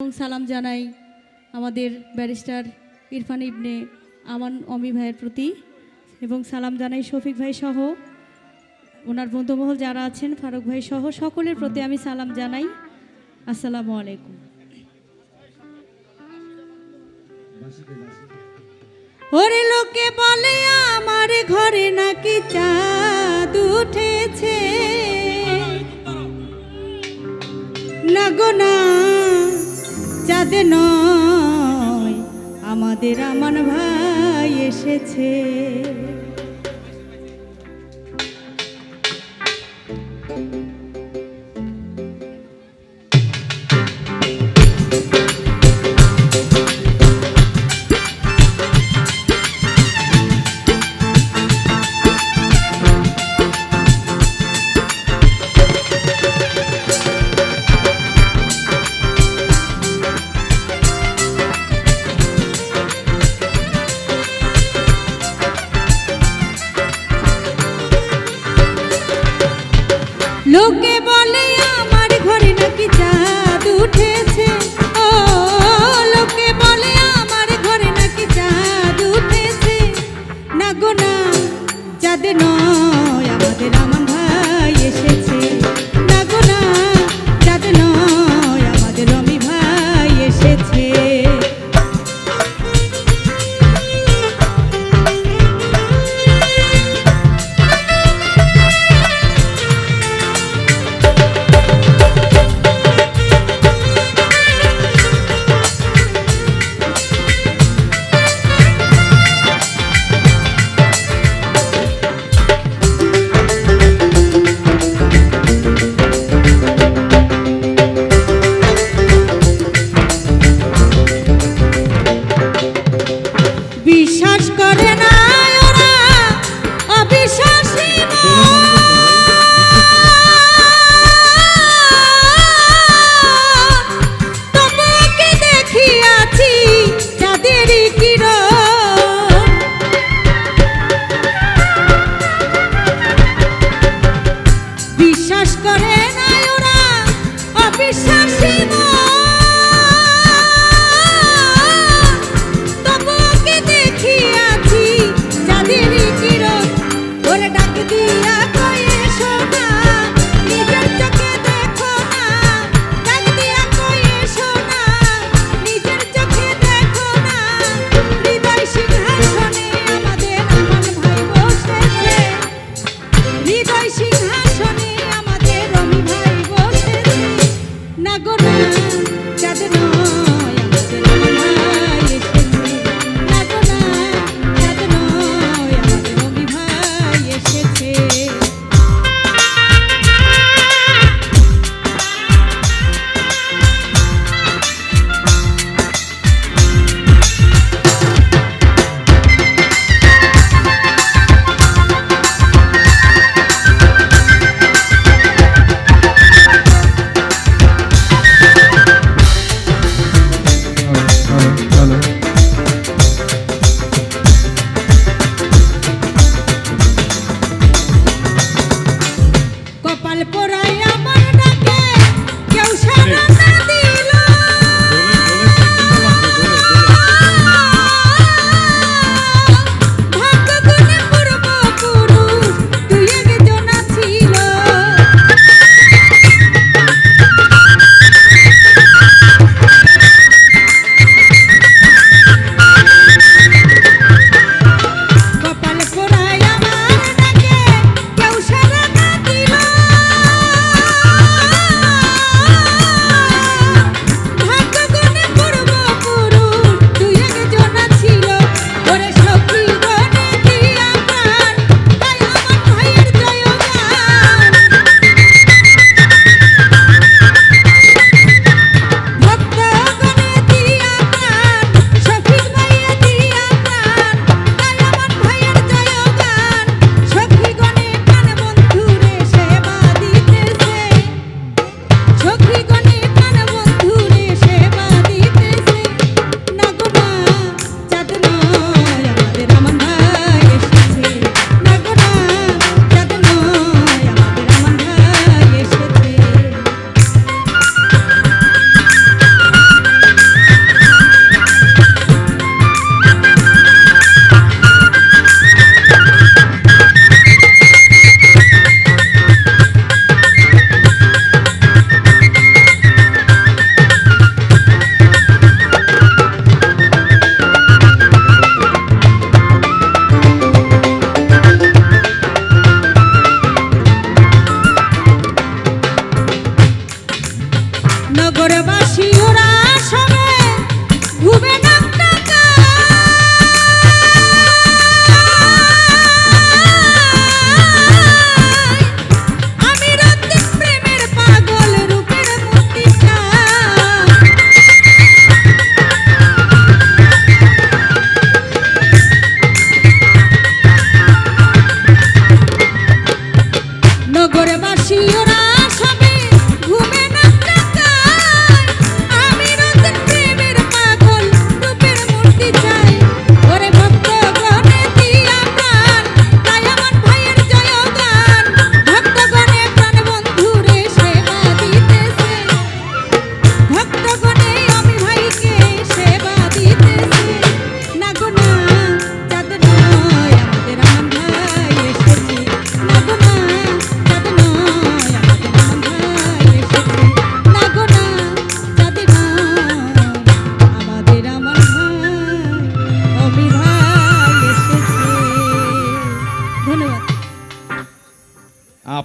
এবং সালাম জানাই আমাদের ব্যারিস্টার ইরফান ইবনে আমান অমি ভাইয়ের প্রতি এবং সালাম জানাই শফিক ভাই সহ ওনার বন্ধুমহল যারা আছেন, ফারুক ভাই সহ সকলের প্রতি আমি সালাম জানাই। আসসালামু আলাইকুম। ওরে লোকে বলে, আমার ঘরে নাকি চাঁদ উঠেছে? না গো, না চাঁদ নয় আমাদের আমান ভাই এসেছে। লোকে বলে আমার ঘরে নাকি চাঁদ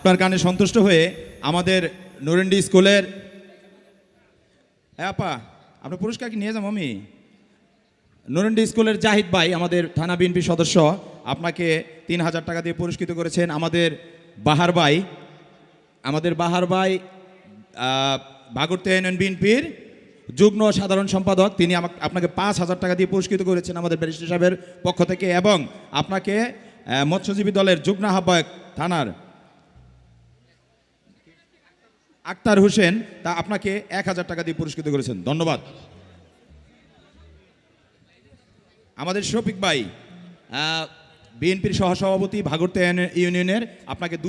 আপনার গানে সন্তুষ্ট হয়ে আমাদের নরেন্ডি স্কুলের হ্যাঁ আপা, আপনার পুরস্কার কি নিয়ে যাব আমি? নরেন্ডি স্কুলের জাহিদ ভাই, আমাদের থানা বিএনপি সদস্য, আপনাকে তিন হাজার টাকা দিয়ে পুরস্কৃত করেছেন আমাদের বাহার ভাই। আমাদের বাহার ভাই ভাগরতে বিএনপির যুগ্ম সাধারণ সম্পাদক। তিনি আমাকে আপনাকে পাঁচ হাজার টাকা দিয়ে পুরস্কৃত করেছেন আমাদের ব্যারিস্টার সাহেবের পক্ষ থেকে এবং আপনাকে মৎস্যজীবী দলের যুগ্ম আহ্বায়ক থানার আক্তার হোসেন, তা আপনাকে এক হাজার টাকা দিয়ে পুরস্কৃত করেছেন। ধন্যবাদ। আমাদের শফিক ভাই বিএনপির সহসভাপতি ভাগরতে ইউনিয়নের, আপনাকে দুই